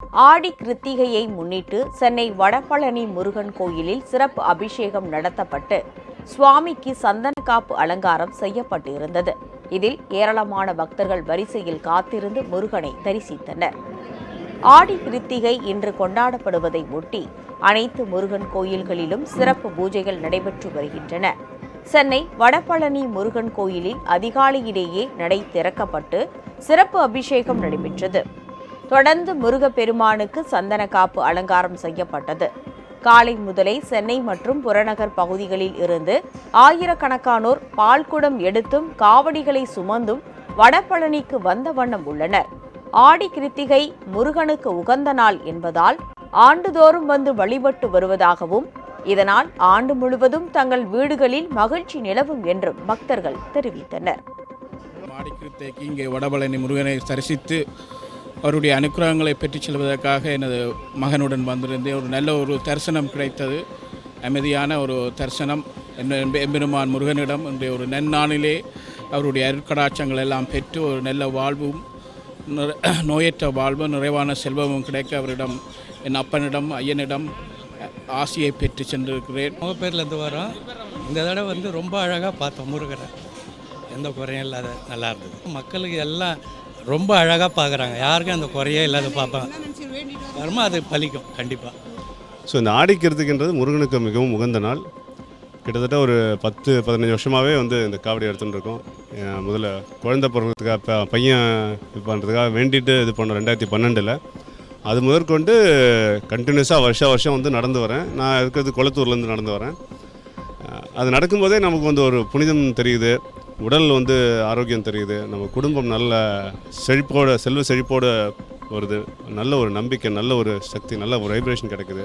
ஆடி கிருத்திகையை முன்னிட்டு சென்னை வடபழனி முருகன் கோயிலில் சிறப்பு அபிஷேகம் நடத்தப்பட்டு சுவாமிக்கு சந்தன காப்பு அலங்காரம் செய்யப்பட்டு இருந்தது இதில் ஏராளமான பக்தர்கள் வரிசையில் காத்திருந்து முருகனை தரிசித்தனர். ஆடி கிருத்திகை இன்று கொண்டாடப்படுவதை ஒட்டி அனைத்து முருகன் கோயில்களிலும் சிறப்பு பூஜைகள் நடைபெற்று வருகின்றன. சென்னை வடபழனி முருகன் கோயிலில் அதிகாலையிலேயே நடை திறக்கப்பட்டு சிறப்பு அபிஷேகம் நடைபெற்றது. தொடர்ந்து முருகப்பெருமானுக்கு சந்தன காப்பு அலங்காரம் செய்யப்பட்டது. காலை முதலே சென்னை மற்றும் புறநகர் பகுதிகளில் இருந்து ஆயிரக்கணக்கானோர் பால்குடம் எடுத்தும் காவடிகளை சுமந்தும் வடபழனிக்கு வந்த வண்ணம் உள்ளனர். ஆடி கிருத்திகை முருகனுக்கு உகந்த நாள் என்பதால் ஆண்டுதோறும் வந்து வழிபட்டு வருவதாகவும் இதனால் ஆண்டு முழுவதும் தங்கள் வீடுகளில் மகிழ்ச்சி நிலவும் என்றும் பக்தர்கள் தெரிவித்தனர். மாடிக்கிருத்தைக்கு இங்கே வடபழனி முருகனை தரிசித்து அவருடைய அனுக்கிரகங்களை பெற்றுச் செல்வதற்காக எனது மகனுடன் வந்திருந்தேன். ஒரு நல்ல ஒரு தரிசனம் கிடைத்தது. அமைதியான ஒரு தரிசனம். எம்ப- எம்பெருமான் முருகனிடம் இன்றைய ஒரு நன்னாளிலே அவருடைய அருட்கடாட்சங்கள் எல்லாம் பெற்று ஒரு நல்ல வாழ்வும் நோயற்ற வாழ்வும் நிறைவான செல்வமும் கிடைக்க அவரிடம் என் அப்பனிடம் ஐயனிடம் ஆசியை பெற்று சென்றிருக்கிறேன். முகப்பேர்லேருந்து வரோம். இந்த தடவை வந்து ரொம்ப அழகாக பார்த்தோம் முருகரை. எந்த குறையும் இல்லாத நல்லா இருந்தது. மக்களுக்கு எல்லாம் ரொம்ப அழகாக பார்க்குறாங்க யாருக்கும் அந்த குறையே இல்லாத பார்ப்பாங்க வருமா அது பலிக்கும் கண்டிப்பாக ஸோ இந்த ஆடிக்கிறதுக்குன்றது முருகனுக்கு மிகவும் உகந்த நாள். கிட்டத்தட்ட ஒரு பத்து பதினஞ்சு வருஷமாகவே வந்து இந்த காவடி எடுத்துகிட்டு இருக்கோம். முதல்ல குழந்தை பிறகுறதுக்காக ப- பையன் இது பண்ணுறதுக்காக வேண்டிட்டு இது பண்ணோம் ரெண்டாயிரத்தி பன்னெண்டில். அது முதற்கொண்டு கண்டினியூஸாக வருஷ வருஷம் வந்து நடந்து வரேன். நான் இருக்கிறது குளத்தூர்லேருந்து நடந்து வரேன். அது நடக்கும்போதே நமக்கு வந்து ஒரு புனிதம் தெரியுது. உடல் வந்து ஆரோக்கியம் தெரியுது. நம்ம குடும்பம் நல்ல செழிப்போட செல்வ செழிப்போட வருது. நல்ல ஒரு நம்பிக்கை நல்ல ஒரு சக்தி நல்ல ஒரு வைப்ரேஷன் கிடைக்குது.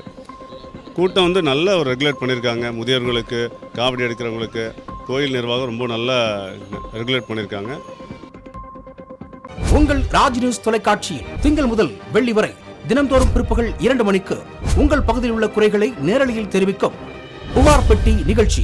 கூட்டம் வந்து நல்ல ஒரு ரெகுலேட் பண்ணியிருக்காங்க முதியோர்களுக்கு காவடி எடுக்கிறவங்களுக்கு கோயில் நிர்வாகம் ரொம்ப நல்லா ரெகுலேட் பண்ணியிருக்காங்க உங்கள் ராஜ் நியூஸ் தொலைக்காட்சியில் திங்கள் முதல் வெள்ளி வரை தினம்தோறும் பிற்பகல் இரண்டு மணிக்கு உங்கள் பகுதியில் உள்ள குறைகளை நேரலையில் தெரிவிக்கும் புகார் பெட்டி நிகழ்ச்சி.